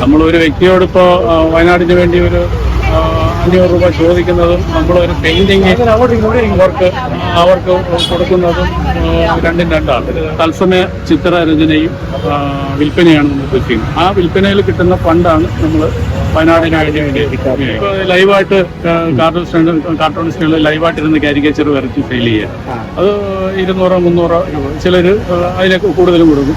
നമ്മളൊരു വ്യക്തിയോട് ഇപ്പോൾ വയനാടിന് വേണ്ടി ഒരു അഞ്ഞൂറ് രൂപ ചോദിക്കുന്നതും നമ്മളൊരു പെയിന്റിങ് അവർക്ക് അവർക്ക് കൊടുക്കുന്നതും രണ്ടും രണ്ടാണ്. തത്സമയ ചിത്രരചനയും വിൽപ്പനയാണ് നമ്മൾ ഉദ്ദേശിക്കുന്നത്. ആ വിൽപ്പനയിൽ കിട്ടുന്ന ഫണ്ടാണ് നമ്മൾ വയനാടിന് വേണ്ടി വേണ്ടി ലൈവായിട്ട് കാർട്ടൂൺ കാർട്ടൂണിസ്റ്റുകൾ ലൈവായിട്ട് ഇരുന്ന് കാരിക്കേച്ചർ വരച്ച് സെയിൽ ചെയ്യുക അത് ഇരുന്നൂറോ മുന്നൂറോ ചിലർ അതിനൊക്കെ കൂടുതലും കൊടുക്കും.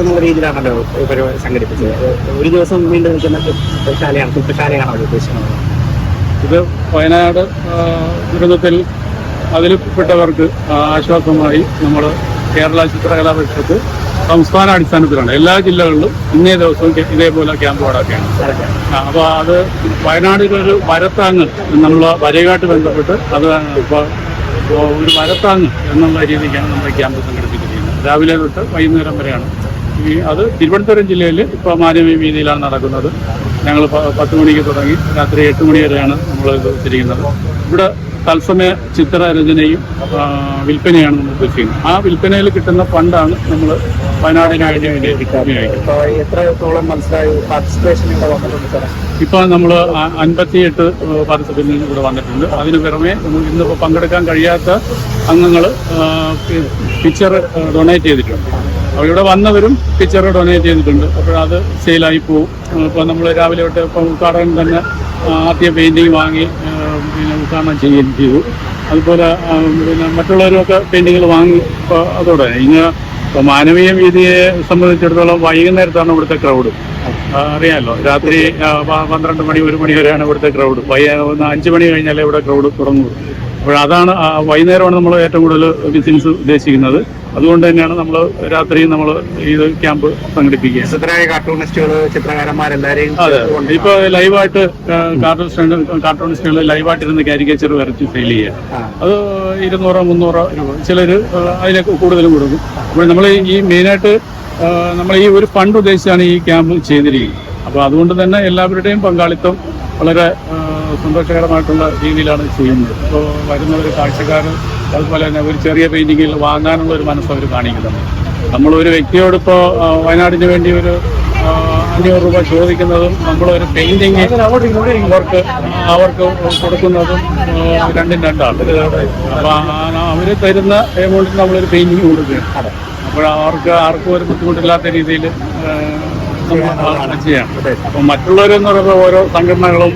എന്നുള്ള രീതിയിലാണല്ലോ പരിപാടി സംഘടിപ്പിച്ചത്. ഒരു ദിവസം വീണ്ടും നിൽക്കുന്ന ശാലയാണ് ശില്പശാലയാണോ അവർ ഉദ്ദേശിക്കുന്നത്? ഇത് വയനാട് ദുരന്തത്തിൽ അതിൽപ്പെട്ടവർക്ക് ആശ്വാസമായി നമ്മൾ കേരള ചിത്രകലാ പരിഷത്ത് സംസ്ഥാന അടിസ്ഥാനത്തിലാണ്. എല്ലാ ജില്ലകളിലും ഇന്നേ ദിവസവും ഇതേപോലെ ക്യാമ്പ് നടക്കുകയാണ് അപ്പോൾ അത് വയനാടിലൊരു വരത്താങ്ങ് എന്നുള്ള വരയുമായിട്ട് ബന്ധപ്പെട്ട് അത് ഇപ്പോൾ ഒരു വരത്താങ്ങ് എന്നുള്ള രീതിക്കാണ് നമ്മുടെ ക്യാമ്പ് സംഘടിപ്പിച്ചിരിക്കുന്നത്. രാവിലെ തൊട്ട് വൈകുന്നേരം വരെയാണ് ഈ അത് തിരുവനന്തപുരം ജില്ലയിൽ ഇപ്പോൾ മാനവീയ വീതിയിലാണ് നടക്കുന്നത്. ഞങ്ങൾ പത്ത് മണിക്ക് തുടങ്ങി. രാത്രി എട്ട് മണി വരെയാണ് നമ്മൾ ഇത് ഇവിടെ തത്സമയ ചിത്രരചനയും വിൽപ്പനയാണ് നമ്മൾ ഉദ്ദേശിക്കുന്നത്. ആ വിൽപ്പനയിൽ കിട്ടുന്ന ഫണ്ടാണ് നമ്മൾ വയനാടിനായിട്ട് ഇപ്പോൾ നമ്മൾ അൻപത്തിയെട്ട് പാർട്ടിസിപ്പന്റ് ഇവിടെ വന്നിട്ടുണ്ട്. അതിന് പുറമെ നമുക്ക് ഇന്നിപ്പോൾ പങ്കെടുക്കാൻ കഴിയാത്ത അംഗങ്ങൾ പിക്ചർ ഡൊണേറ്റ് ചെയ്തിട്ടുണ്ട്. അപ്പോൾ ഇവിടെ വന്നവരും പിക്ചർ ഡൊണേറ്റ് ചെയ്തിട്ടുണ്ട്. അപ്പോഴത് സെയിലായി പോകും ഇപ്പോൾ നമ്മൾ രാവിലെ തൊട്ട് ഇപ്പോൾ ഉദ്ഘാടനം തന്നെ ആദ്യം പെയിന്റിങ് വാങ്ങി പിന്നെ ഉദ്ഘാടനം ചെയ്യുകയും ചെയ്തു. അതുപോലെ പിന്നെ മറ്റുള്ളവരൊക്കെ പെയിന്റിങ്ങൾ വാങ്ങി ഇപ്പോൾ അതോടെ. ഇങ്ങനെ ഇപ്പോൾ മാനവീയ വീതിയെ സംബന്ധിച്ചിടത്തോളം വൈകുന്നേരത്താണ് ഇവിടുത്തെ ക്രൗഡ് അറിയാമല്ലോ രാത്രി പന്ത്രണ്ട് മണി ഒരു മണി വരെയാണ് ഇവിടുത്തെ ക്രൗഡ് ഒന്ന് അഞ്ച് മണി കഴിഞ്ഞാലേ ഇവിടെ ക്രൗഡ് തുടങ്ങുള്ളൂ. അപ്പോൾ അതാണ് വൈകുന്നേരമാണ് നമ്മൾ ഏറ്റവും കൂടുതൽ ബിസിനസ് ഉദ്ദേശിക്കുന്നത്. അതുകൊണ്ട് തന്നെയാണ് നമ്മൾ രാത്രി നമ്മൾ ഈ ക്യാമ്പ് സംഘടിപ്പിക്കുക. പ്രസിദ്ധരായ കാർട്ടൂണിസ്റ്റുകൾ ചിത്രകാരന്മാരെല്ലാരെയും അതെ. ഇപ്പൊ ലൈവായിട്ട് കാർട്ടൂൺ കാർട്ടൂണിസ്റ്റുകൾ ലൈവായിട്ട് ഇരുന്ന് കാരിക്കേച്ചർ വരച്ച് സെയിൽ ചെയ്യുക. അത് ഇരുന്നൂറോ മുന്നൂറോ രൂപ. ചിലർ അതിനൊക്കെ കൂടുതലും കൊടുക്കും. അപ്പോൾ നമ്മൾ ഈ മെയിനായിട്ട് നമ്മൾ ഈ ഒരു ഫണ്ട് ഉദ്ദേശിച്ചാണ് ഈ ക്യാമ്പ് ചെയ്തിരിക്കുന്നത്. അപ്പോൾ അതുകൊണ്ട് തന്നെ എല്ലാവരുടെയും പങ്കാളിത്തം വളരെ സന്തോഷകരമായിട്ടുള്ള രീതിയിലാണ് ചെയ്യുന്നത്. ഇപ്പോൾ ഒരു കാഴ്ചക്കാർ അതുപോലെ തന്നെ ഒരു ചെറിയ പെയിന്റിങ്ങിൽ വാങ്ങാനുള്ള ഒരു മനസ്സ് അവർ കാണിക്കുന്നുണ്ട് നമ്മളൊരു വ്യക്തിയോട് ഇപ്പോൾ വയനാടിന് വേണ്ടി ഒരു അഞ്ഞൂറ് രൂപ ചോദിക്കുന്നതും നമ്മളൊരു പെയിന്റിങ് അവർക്ക് അവർക്ക് കൊടുക്കുന്നതും രണ്ടും രണ്ടാണ്. അപ്പൊ അവർ തരുന്ന എമൗണ്ടിൽ നമ്മളൊരു പെയിന്റിങ് കൊടുക്കുകയാണ്. അപ്പോൾ അവർക്ക് ആർക്കും ഒരു ബുദ്ധിമുട്ടില്ലാത്ത രീതിയിൽ ചെയ്യാം. അപ്പൊ മറ്റുള്ളവരെന്ന് പറയുമ്പോൾ ഓരോ സംഘടനകളും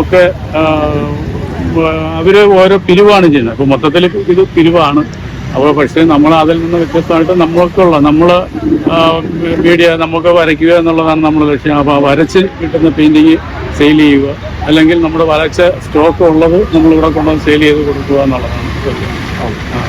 ഒക്കെ ആ, അവർ ഓരോ പിരിവാണ് ചെയ്യുന്നത്. അപ്പൊ മൊത്തത്തിൽ ഇത് പിരിവാണ്. അപ്പോൾ പക്ഷേ നമ്മൾ അതിൽ നിന്ന് വ്യത്യസ്തമായിട്ട് നമ്മൾക്കുള്ള നമ്മൾ മീഡിയ നമുക്ക് വരയ്ക്കുക എന്നുള്ളതാണ് നമ്മൾ ലക്ഷ്യം. അപ്പോൾ വരച്ച് കിട്ടുന്ന പെയിന്റിങ് സെയിൽ ചെയ്യുക. അല്ലെങ്കിൽ നമ്മുടെ വരച്ച സ്റ്റോക്ക് ഉള്ളത് നമ്മൾ ഇവിടെ കൊണ്ടുവന്ന് സെയിൽ ചെയ്ത് കൊടുക്കുക എന്നുള്ളതാണ്